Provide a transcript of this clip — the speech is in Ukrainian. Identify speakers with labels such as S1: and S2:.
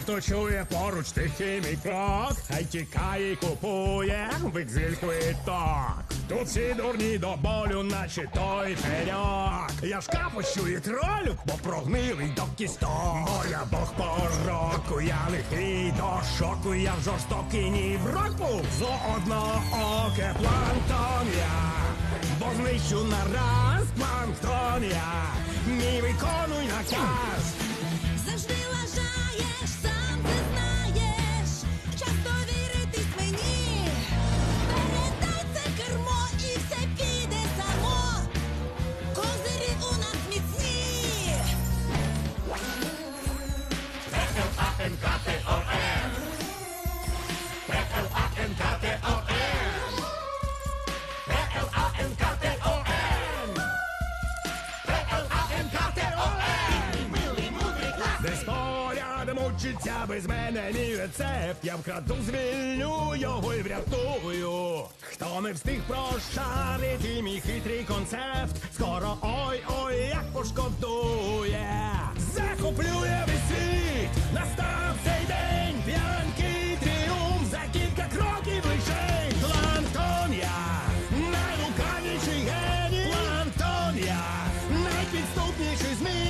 S1: хто чує поруч тихий мій крок, хай тікає і купує в екзиль квиток. Тут всі дурні до болю, наче той пеньок. Я шкапощу і тролю, бо прогнилий до кісток. Бо я бог пороку, я лихий до шоку, я жорстокий ні в року. Зо одного оке планктон я, бо знищу нараз планктон я. Мій виконуй наказ.
S2: Десь порядом учиться без мене мій рецепт. Я вкраду звільню його і врятую. Хто не встиг прошарити мій хитрий
S1: концепт, скоро ой-ой, як пошкодує, захоплює весь світ, настав цей день, п'янкий тріумф за кілька кроків лише Плантон'я, найрукавніший геній, Плантон'я, найпідступніший змій.